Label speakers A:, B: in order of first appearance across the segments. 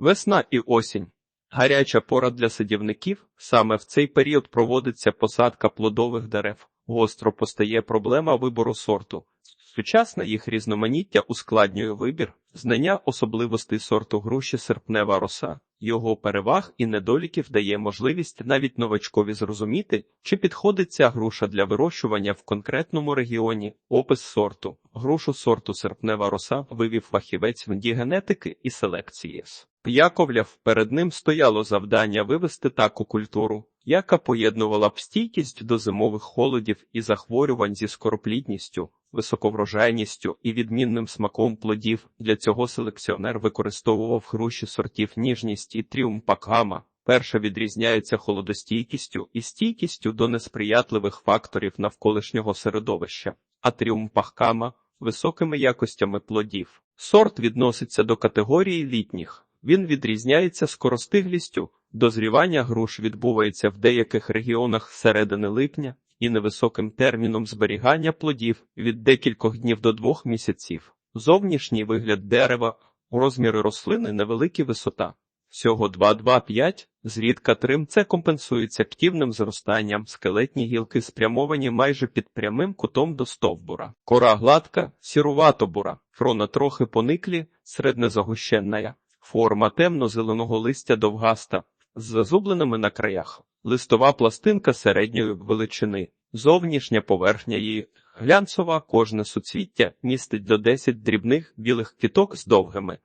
A: Весна і осінь. Гаряча пора для садівників. Саме в цей період проводиться посадка плодових дерев. Гостро постає проблема вибору сорту. Сучасне їх різноманіття ускладнює вибір, знання особливостей сорту груші серпнева роса, його переваг і недоліків дає можливість навіть новачкові зрозуміти, чи підходить ця груша для вирощування в конкретному регіоні. Опис сорту. Грушу сорту серпнева роса вивів фахівець в генетики і селекції. Яковляв перед ним стояло завдання вивести таку культуру, яка поєднувала б стійкість до зимових холодів і захворювань зі скороплідністю, високоврожайністю і відмінним смаком плодів. Для цього селекціонер використовував груші сортів ніжність і тріумпакама. Перша відрізняється холодостійкістю і стійкістю до несприятливих факторів навколишнього середовища, а тріумпахкама високими якостями плодів. Сорт відноситься до категорії літніх. Він відрізняється скоростиглістю, дозрівання груш відбувається в деяких регіонах середини липня і невисоким терміном зберігання плодів від декількох днів до двох місяців. Зовнішній вигляд дерева, розміри рослини невеликі висота. Всього 2-2-5, зрідка трим це компенсується активним зростанням, скелетні гілки спрямовані майже під прямим кутом до стовбура. Кора гладка, сірувато-бура, фрона трохи пониклі, середнезагущенная. Форма темно-зеленого листя довгаста, з зазубленими на краях, листова пластинка середньої величини, зовнішня поверхня її, глянцова кожне суцвіття містить до 10 дрібних білих квіток з довгими,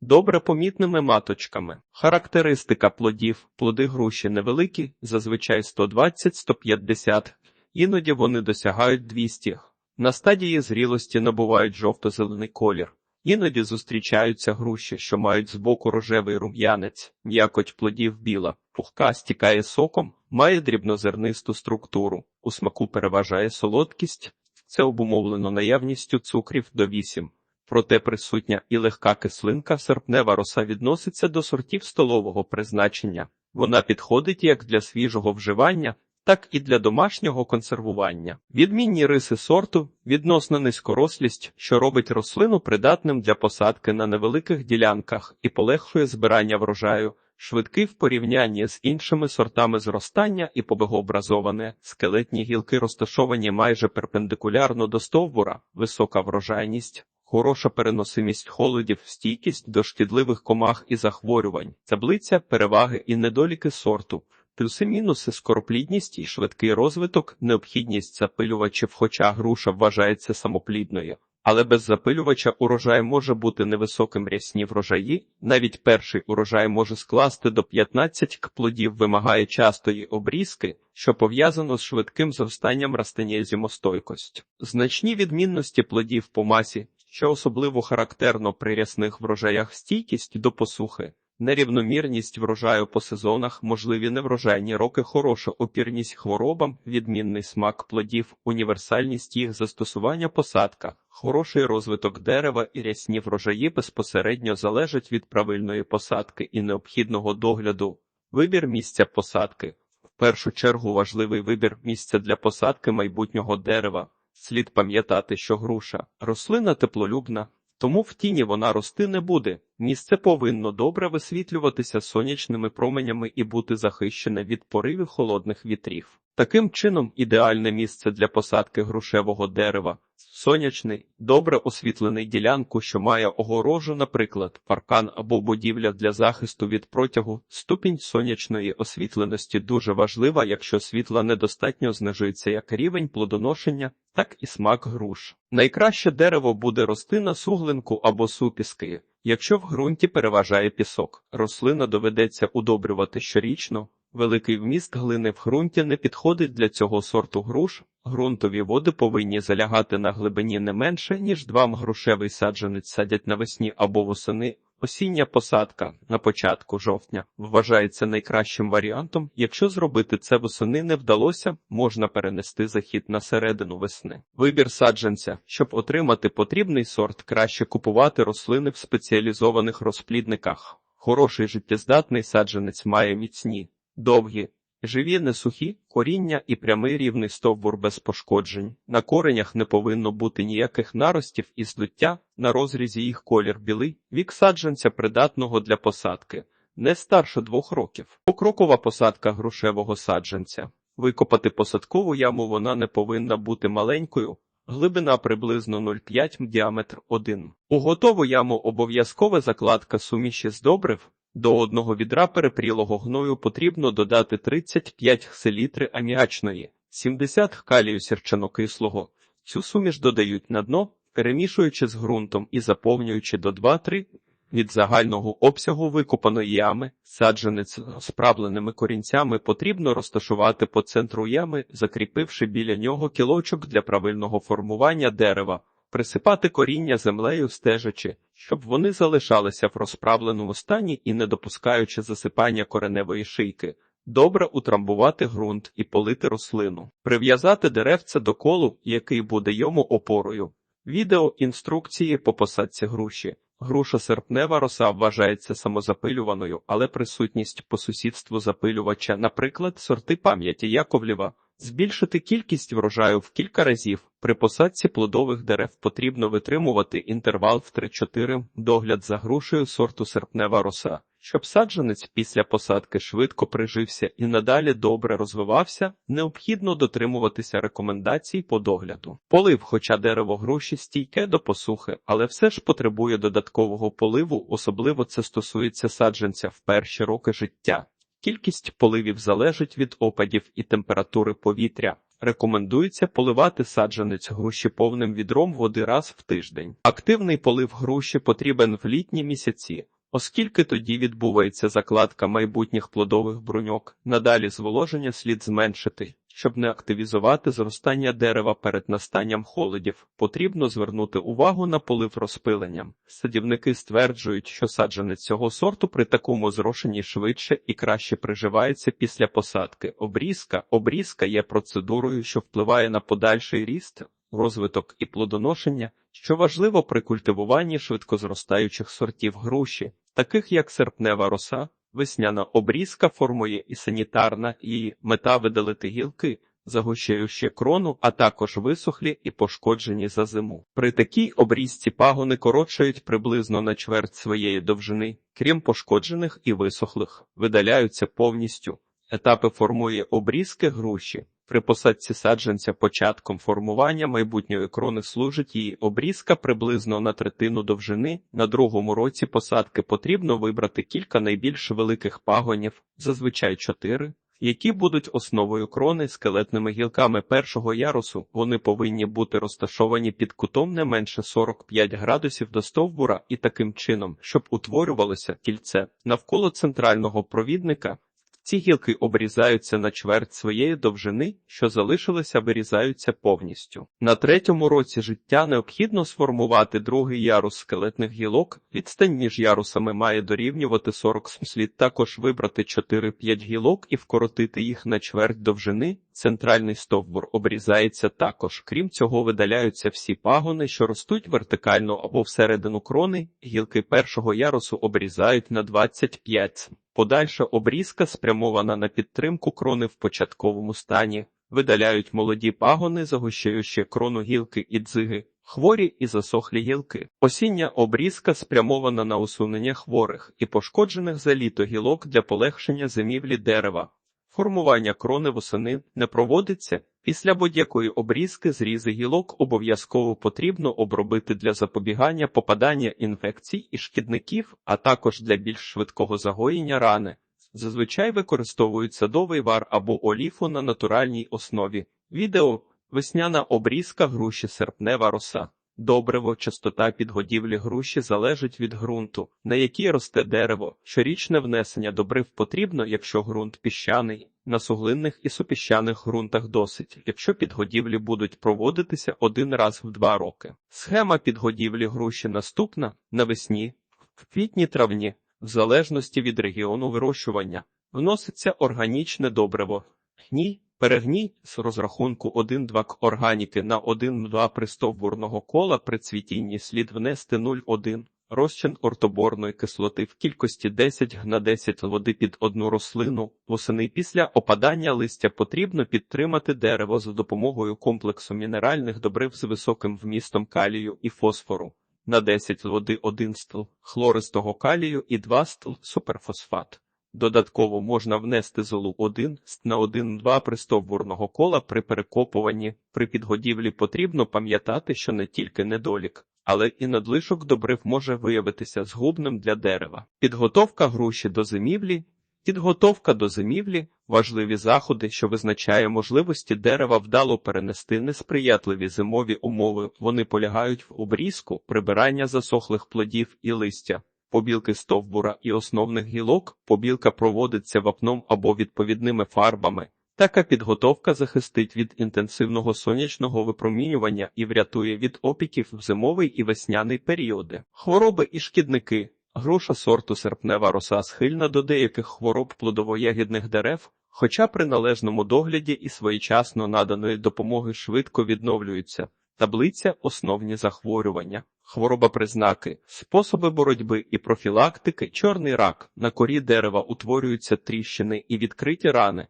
A: добре помітними маточками. Характеристика плодів, плоди груші невеликі, зазвичай 120-150, іноді вони досягають 200. На стадії зрілості набувають жовто-зелений колір. Іноді зустрічаються груші, що мають збоку рожевий рум'янець, м'якоть плодів біла, пухка стікає соком, має дрібнозернисту структуру, у смаку переважає солодкість, це обумовлено наявністю цукрів до 8. Проте присутня і легка кислинка серпнева роса відноситься до сортів столового призначення. Вона підходить як для свіжого вживання, так і для домашнього консервування. Відмінні риси сорту, відносна низькорослість, що робить рослину придатним для посадки на невеликих ділянках і полегшує збирання врожаю, швидкий в порівнянні з іншими сортами зростання і побегообразоване, скелетні гілки розташовані майже перпендикулярно до стовбура, висока врожайність. Хороша переносимість холодів, стійкість до шкідливих комах і захворювань, таблиця, переваги і недоліки сорту. Плюси-мінуси скороплідність і швидкий розвиток, необхідність запилювачів, хоча груша вважається самоплідною. Але без запилювача урожай може бути невисоким рясні врожаї. Навіть перший урожай може скласти до 15 к плодів, вимагає частої обрізки, що пов'язано з швидким зростанням растення зимостойкость. Значні відмінності плодів по масі, що особливо характерно при рясних врожаях стійкість до посухи. Нерівномірність врожаю по сезонах, можливі неврожайні роки, хороша опірність хворобам, відмінний смак плодів, універсальність їх застосування посадка, хороший розвиток дерева і рясні врожаї безпосередньо залежать від правильної посадки і необхідного догляду. Вибір місця посадки. В першу чергу важливий вибір місця для посадки майбутнього дерева. Слід пам'ятати, що груша рослина теплолюбна. Тому в тіні вона рости не буде. Місце повинно добре висвітлюватися сонячними променями і бути захищене від поривів холодних вітрів. Таким чином, ідеальне місце для посадки грушевого дерева сонячний, добре освітлений ділянку, що має огорожу, наприклад, паркан або будівля для захисту від протягу. Ступінь сонячної освітленості дуже важлива, якщо світла недостатньо знижується як рівень плодоношення, так і смак груш. Найкраще дерево буде рости на суглинку або супіски. Якщо в ґрунті переважає пісок, рослина доведеться удобрювати щорічно. Великий вміст глини в ґрунті не підходить для цього сорту груш. Ґрунтові води повинні залягати на глибині не менше, ніж два грушевий саджанець садять навесні або восени. Осіння посадка на початку жовтня вважається найкращим варіантом. Якщо зробити це восени не вдалося, можна перенести захід на середину весни. Вибір саджанця, щоб отримати потрібний сорт, краще купувати рослини в спеціалізованих розплідниках. Хороший життєздатний саджанець має міцні довгі, Живі не сухі, коріння і прямий рівний стовбур без пошкоджень. На коренях не повинно бути ніяких наростів і здуття, на розрізі їх колір білий, вік саджанця придатного для посадки, не старше двох років. Покрокова посадка грушевого саджанця. Викопати посадкову яму вона не повинна бути маленькою, глибина приблизно 0,5 діаметр 1. У готову яму обов'язкова закладка суміші з добрив, до одного відра перепрілого гною потрібно додати 35 селітри аміачної, 70 калію сірчанокислого. Цю суміш додають на дно, перемішуючи з ґрунтом і заповнюючи до 2-3 від загального обсягу викопаної ями. Саджанець з правленими корінцями потрібно розташувати по центру ями, закріпивши біля нього кілочок для правильного формування дерева присипати коріння землею стежачи, щоб вони залишалися в розправленому стані і не допускаючи засипання кореневої шийки. Добре утрамбувати ґрунт і полити рослину, прив'язати деревце до колу, який буде йому опорою. Відео інструкції по посадці груші. Груша серпнева роса вважається самозапилюваною, але присутність по сусідству запилювача, наприклад, сорти пам'яті Яковлєва, Збільшити кількість врожаю в кілька разів. При посадці плодових дерев потрібно витримувати інтервал в 3-4 догляд за грушею сорту серпнева роса, щоб саджанець після посадки швидко прижився і надалі добре розвивався, необхідно дотримуватися рекомендацій по догляду. Полив, хоча дерево груші стійке до посухи, але все ж потребує додаткового поливу, особливо це стосується саджанця в перші роки життя. Кількість поливів залежить від опадів і температури повітря. Рекомендується поливати саджанець груші повним відром води раз в тиждень. Активний полив груші потрібен в літні місяці, оскільки тоді відбувається закладка майбутніх плодових бруньок. Надалі зволоження слід зменшити. Щоб не активізувати зростання дерева перед настанням холодів, потрібно звернути увагу на полив розпиленням. Садівники стверджують, що саджанець цього сорту при такому зрошенні швидше і краще приживається після посадки. Обрізка обрізка є процедурою, що впливає на подальший ріст, розвиток і плодоношення, що важливо при культивуванні швидкозростаючих сортів груші, таких як серпнева роса. Весняна обрізка формує і санітарна, і мета видалити гілки, загущаючи крону, а також висохлі і пошкоджені за зиму. При такій обрізці пагони коротшають приблизно на чверть своєї довжини, крім пошкоджених і висохлих, видаляються повністю. Етапи формує обрізки груші. При посадці саджанця початком формування майбутньої крони служить її обрізка приблизно на третину довжини. На другому році посадки потрібно вибрати кілька найбільш великих пагонів, зазвичай чотири, які будуть основою крони скелетними гілками першого ярусу. Вони повинні бути розташовані під кутом не менше 45 градусів до стовбура і таким чином, щоб утворювалося кільце навколо центрального провідника. Ці гілки обрізаються на чверть своєї довжини, що залишилися, вирізаються повністю. На третьому році життя необхідно сформувати другий ярус скелетних гілок. Відстань між ярусами має дорівнювати 40 слід також вибрати 4-5 гілок і вкоротити їх на чверть довжини. Центральний стовбур обрізається також. Крім цього, видаляються всі пагони, що ростуть вертикально або всередину крони. Гілки першого ярусу обрізають на 25 Подальша обрізка спрямована на підтримку крони в початковому стані, видаляють молоді пагони, загущаючи крону гілки і дзиги, хворі і засохлі гілки. Осіння обрізка спрямована на усунення хворих і пошкоджених за літо гілок для полегшення зимівлі дерева. Формування крони восени не проводиться. Після будь-якої обрізки зрізи гілок обов'язково потрібно обробити для запобігання попадання інфекцій і шкідників, а також для більш швидкого загоєння рани. Зазвичай використовують садовий вар або оліфу на натуральній основі. Відео весняна обрізка груші серпнева роса. Добриво, частота підгодівлі груші залежить від ґрунту, на якій росте дерево. Щорічне внесення добрив потрібно, якщо ґрунт піщаний, на суглинних і супіщаних ґрунтах досить, якщо підгодівлі будуть проводитися один раз в два роки. Схема підгодівлі груші наступна навесні, в квітні травні, в залежності від регіону вирощування, вноситься органічне добриво. Гній Перегній з розрахунку 1-2 к органіки на 1-2 пристовбурного кола при цвітінні слід внести 0,1 Розчин ортоборної кислоти в кількості 10 на 10 води під одну рослину. Восени після опадання листя потрібно підтримати дерево за допомогою комплексу мінеральних добрив з високим вмістом калію і фосфору. На 10 води 1 стл хлористого калію і 2 стл суперфосфат. Додатково можна внести золу 1 на 1-2 пристовбурного кола при перекопуванні. При підгодівлі потрібно пам'ятати, що не тільки недолік, але і надлишок добрив може виявитися згубним для дерева. Підготовка груші до зимівлі. Підготовка до зимівлі – важливі заходи, що визначає можливості дерева вдало перенести несприятливі зимові умови. Вони полягають в обрізку, прибирання засохлих плодів і листя, побілки стовбура і основних гілок. Побілка проводиться вапном або відповідними фарбами. Така підготовка захистить від інтенсивного сонячного випромінювання і врятує від опіків в зимовий і весняний періоди. Хвороби і шкідники. Груша сорту серпнева роса схильна до деяких хвороб плодово-ягідних дерев, хоча при належному догляді і своєчасно наданої допомоги швидко відновлюються. Таблиця основні захворювання, хворобопризнаки, способи боротьби і профілактики, чорний рак, на корі дерева утворюються тріщини і відкриті рани.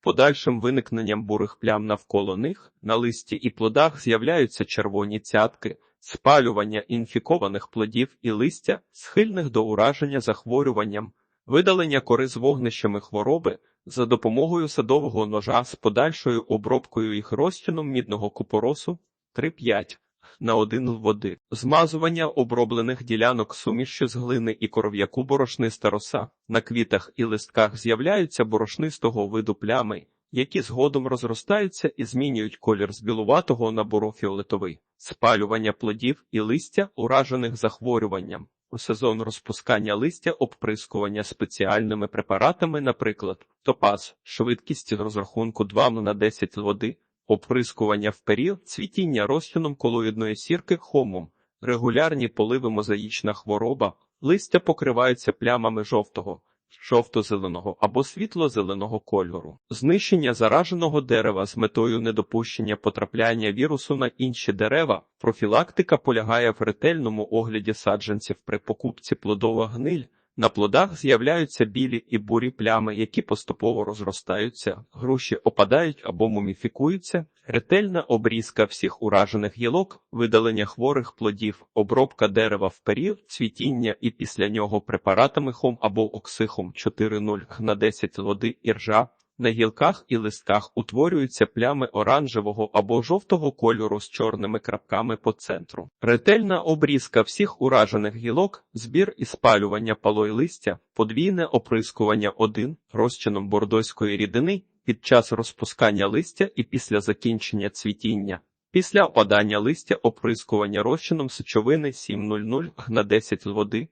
A: Подальшим виникненням бурих плям навколо них на листі і плодах з'являються червоні цятки, спалювання інфікованих плодів і листя, схильних до ураження захворюванням, видалення кори з вогнищами хвороби за допомогою садового ножа з подальшою обробкою їх розчином мідного купоросу 3-5 на 1 води, змазування оброблених ділянок сумішчю з глини і коров'яку борошниста роса. На квітах і листках з'являються борошнистого виду плями, які згодом розростаються і змінюють колір з білуватого на бурофіолетовий, спалювання плодів і листя, уражених захворюванням. У сезон розпускання листя обприскування спеціальними препаратами, наприклад, топаз, швидкість розрахунку 2 на 10 води, оприскування в період цвітіння розчином колоїдної сірки хомом, регулярні поливи мозаїчна хвороба, листя покриваються плямами жовтого, жовто-зеленого або світло-зеленого кольору, знищення зараженого дерева з метою недопущення потрапляння вірусу на інші дерева, профілактика полягає в ретельному огляді саджанців при покупці плодова гниль, на плодах з'являються білі і бурі плями, які поступово розростаються, груші опадають або муміфікуються, ретельна обрізка всіх уражених гілок, видалення хворих плодів, обробка дерева в період цвітіння і після нього препаратами хом або оксихом 4,0 на 10 води іржа. На гілках і листках утворюються плями оранжевого або жовтого кольору з чорними крапками по центру. Ретельна обрізка всіх уражених гілок, збір і спалювання палой листя, подвійне оприскування 1 розчином бордоської рідини під час розпускання листя і після закінчення цвітіння. Після опадання листя оприскування розчином сечовини 7,00 на 10 води.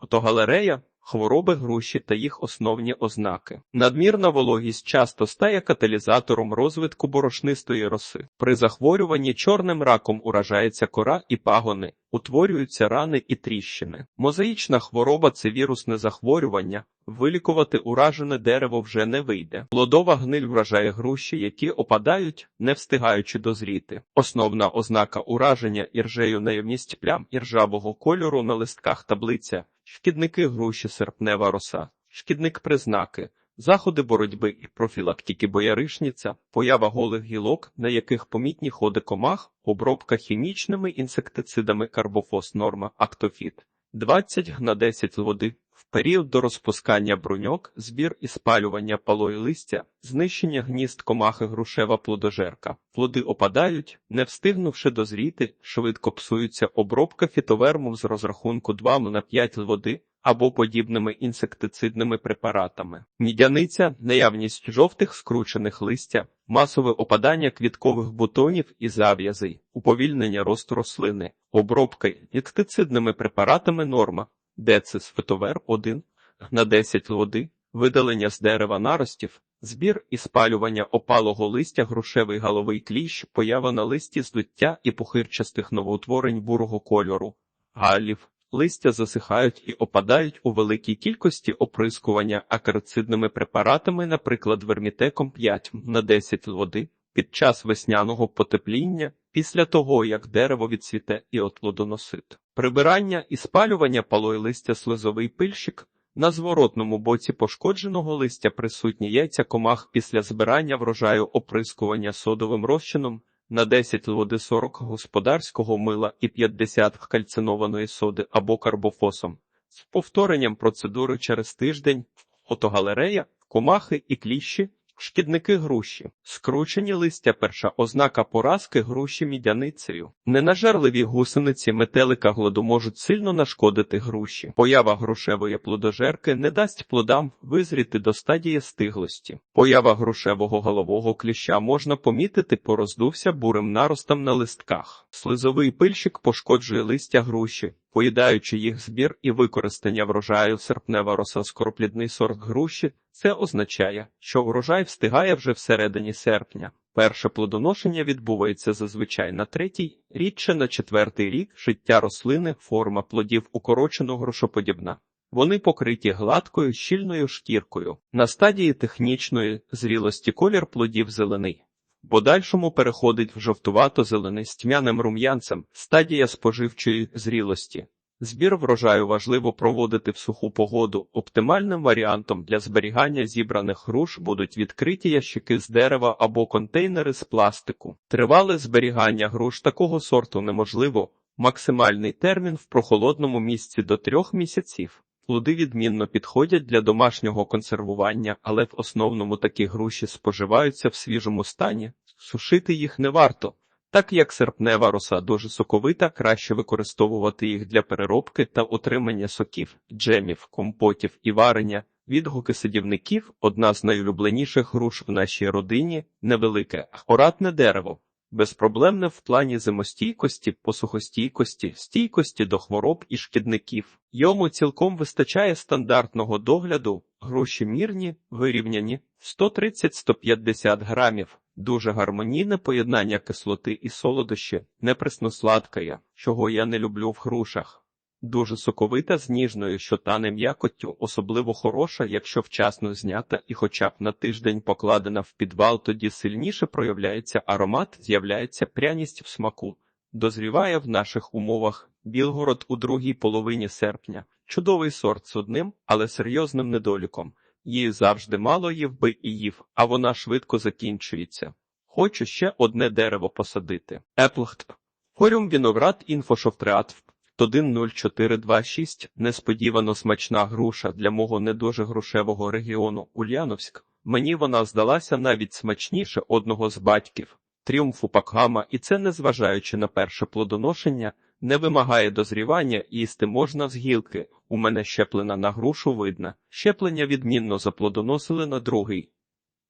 A: Фотогалерея Хвороби груші та їх основні ознаки. Надмірна вологість часто стає каталізатором розвитку борошнистої роси. При захворюванні чорним раком уражається кора і пагони, утворюються рани і тріщини. Мозаїчна хвороба це вірусне захворювання. Вилікувати уражене дерево вже не вийде. Плодова гниль вражає груші, які опадають, не встигаючи дозріти. Основна ознака ураження іржею наявність плям іржавого кольору на листках таблиця. Шкідники груші серпнева роса, шкідник признаки, заходи боротьби і профілактики бояришніця, поява голих гілок, на яких помітні ходи комах, обробка хімічними інсектицидами карбофос норма актофіт, 20 на 10 води, в період до розпускання бруньок, збір і спалювання палої листя, знищення гнізд комахи грушева плодожерка. Плоди опадають, не встигнувши дозріти, швидко псуються обробка фітоверму з розрахунку 2 на 5 води або подібними інсектицидними препаратами. Мідяниця, наявність жовтих скручених листя, масове опадання квіткових бутонів і зав'язей, уповільнення росту рослини, обробка інсектицидними препаратами норма, децис фитовер 1 на 10 води, видалення з дерева наростів, збір і спалювання опалого листя, грушевий галовий кліщ, поява на листі здуття і пухирчастих новоутворень бурого кольору, галів, листя засихають і опадають у великій кількості оприскування акарицидними препаратами, наприклад, вермітеком 5 на 10 води. Під час весняного потепління після того, як дерево відцвіте і оплодоносить. Прибирання і спалювання палої листя слизовий пильщик. На зворотному боці пошкодженого листя присутні яйця комах після збирання врожаю оприскування содовим розчином на 10 води 40 господарського мила і 50 кальцинованої соди або карбофосом. З повторенням процедури через тиждень фотогалерея, комахи і кліщі, шкідники груші, скручені листя перша ознака поразки груші мідяницею. Ненажерливі гусениці метелика глоду можуть сильно нашкодити груші. Поява грушевої плодожерки не дасть плодам визріти до стадії стиглості. Поява грушевого голового кліща можна помітити по роздувся бурим наростом на листках. Слизовий пильщик пошкоджує листя груші. Поїдаючи їх збір і використання врожаю серпнева роса скороплідний сорт груші, це означає, що врожай встигає вже всередині серпня. Перше плодоношення відбувається зазвичай на третій, рідше на четвертий рік життя рослини, форма плодів укорочено грошоподібна. Вони покриті гладкою щільною шкіркою. На стадії технічної зрілості колір плодів зелений. Подальшому переходить в жовтувато-зелений тьмяним рум'янцем, стадія споживчої зрілості. Збір врожаю важливо проводити в суху погоду. Оптимальним варіантом для зберігання зібраних груш будуть відкриті ящики з дерева або контейнери з пластику. Тривале зберігання груш такого сорту неможливо. Максимальний термін в прохолодному місці до трьох місяців. Плоди відмінно підходять для домашнього консервування, але в основному такі груші споживаються в свіжому стані. Сушити їх не варто. Так як серпнева роса дуже соковита, краще використовувати їх для переробки та отримання соків, джемів, компотів і варення. Відгуки садівників одна з найулюбленіших груш в нашій родині невелике, акуратне дерево. Безпроблемне в плані зимостійкості, посухостійкості, стійкості до хвороб і шкідників. Йому цілком вистачає стандартного догляду, гроші мірні, вирівняні 130-150 грамів. Дуже гармонійне поєднання кислоти і солодощі, неприсно-сладкає, чого я не люблю в грушах. Дуже соковита з ніжною, що тане м'якоттю, особливо хороша, якщо вчасно знята і хоча б на тиждень покладена в підвал, тоді сильніше проявляється аромат, з'являється пряність в смаку. Дозріває в наших умовах Білгород у другій половині серпня. Чудовий сорт з одним, але серйозним недоліком. Її завжди мало їв би і їв, а вона швидко закінчується. Хочу ще одне дерево посадити. Еплхт. Хорюм віноград інфошофтреат 10426. Несподівано смачна груша для мого не дуже грушевого регіону Ульяновськ. Мені вона здалася навіть смачніше одного з батьків. Тріумфу Пакгама, і це, незважаючи на перше плодоношення, не вимагає дозрівання, їсти можна з гілки. У мене щеплена на грушу видна. Щеплення відмінно заплодоносили на другий.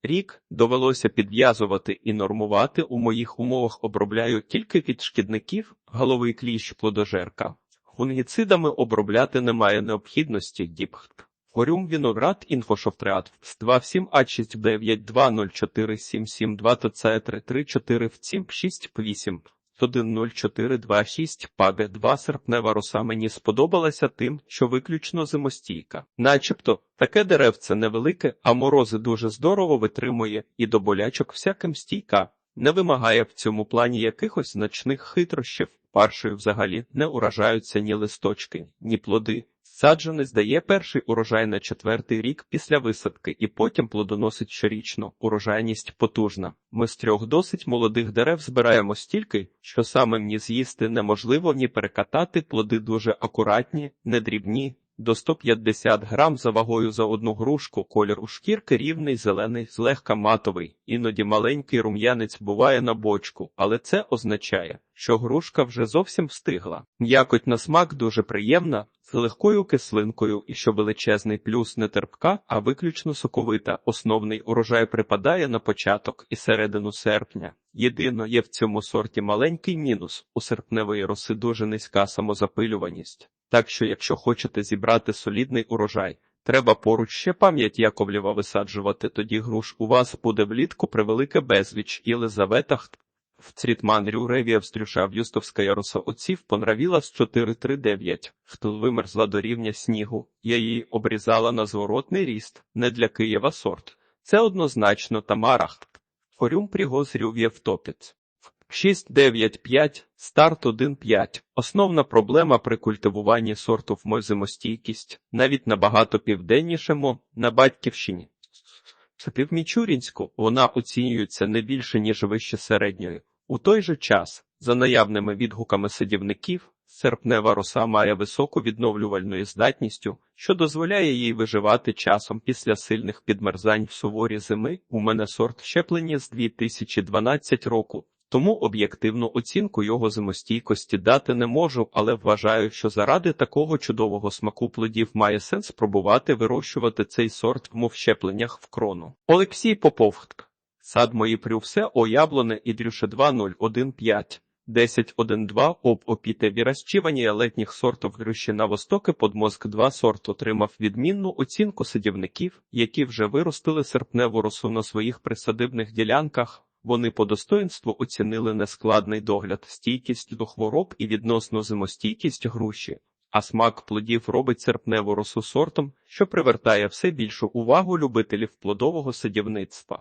A: Рік довелося підв'язувати і нормувати у моїх умовах обробляю тільки від шкідників, головий кліщ плодожерка. Фунгіцидами обробляти немає необхідності діпхт. Хорюм віноград інфошофтреат з 27 а 6920477 ТЦ 34 в 7 6 8 10426 Паге 2 серпнева роса мені сподобалася тим, що виключно зимостійка. Начебто, таке деревце невелике, а морози дуже здорово витримує і до болячок всяким стійка. Не вимагає в цьому плані якихось значних хитрощів. Паршою взагалі не уражаються ні листочки, ні плоди. Саджанець дає перший урожай на четвертий рік після висадки і потім плодоносить щорічно. Урожайність потужна. Ми з трьох досить молодих дерев збираємо стільки, що самим ні з'їсти неможливо, ні перекатати плоди дуже акуратні, не дрібні. До 150 грам за вагою за одну грушку, колір у шкірки рівний, зелений, злегка матовий, іноді маленький рум'янець буває на бочку, але це означає, що грушка вже зовсім встигла. М'якоть на смак дуже приємна, з легкою кислинкою і що величезний плюс не терпка, а виключно соковита. Основний урожай припадає на початок і середину серпня. Єдино є в цьому сорті маленький мінус у серпневої роси дуже низька самозапилюваність. Так що, якщо хочете зібрати солідний урожай, треба поруч ще пам'ять Яковлєва висаджувати, тоді груш у вас буде влітку превелике безвіч Єлизавета в Црітман Рюревія встрюшав Юстовська яроса отців понравіла з 439. Хто вимерзла до рівня снігу, я її обрізала на зворотний ріст, не для Києва сорт. Це однозначно Тамарах. Хорюм пригоз Рюв'єв топіць. 695, старт 1.5. Основна проблема при культивуванні сорту зимостійкість, навіть набагато південнішому, на батьківщині. Півмічурінську вона оцінюється не більше, ніж вище середньої. У той же час, за наявними відгуками садівників, серпнева роса має високу відновлювальну здатністю, що дозволяє їй виживати часом після сильних підмерзань в суворі зими. У мене сорт щеплені з 2012 року. Тому об'єктивну оцінку його зимостійкості дати не можу, але вважаю, що заради такого чудового смаку плодів має сенс спробувати вирощувати цей сорт в мовщепленнях в крону. Олексій Поповтк. Сад мої прювсе о яблоне і дрюше 2015. 10.1.2 об опітеві розчівання летніх сортів грющі на востоки подмозк 2 сорт отримав відмінну оцінку садівників, які вже виростили серпневу росу на своїх присадибних ділянках. Вони по достоинству оцінили нескладний догляд, стійкість до хвороб і відносно зимостійкість груші, а смак плодів робить серпневу росу сортом, що привертає все більшу увагу любителів плодового садівництва.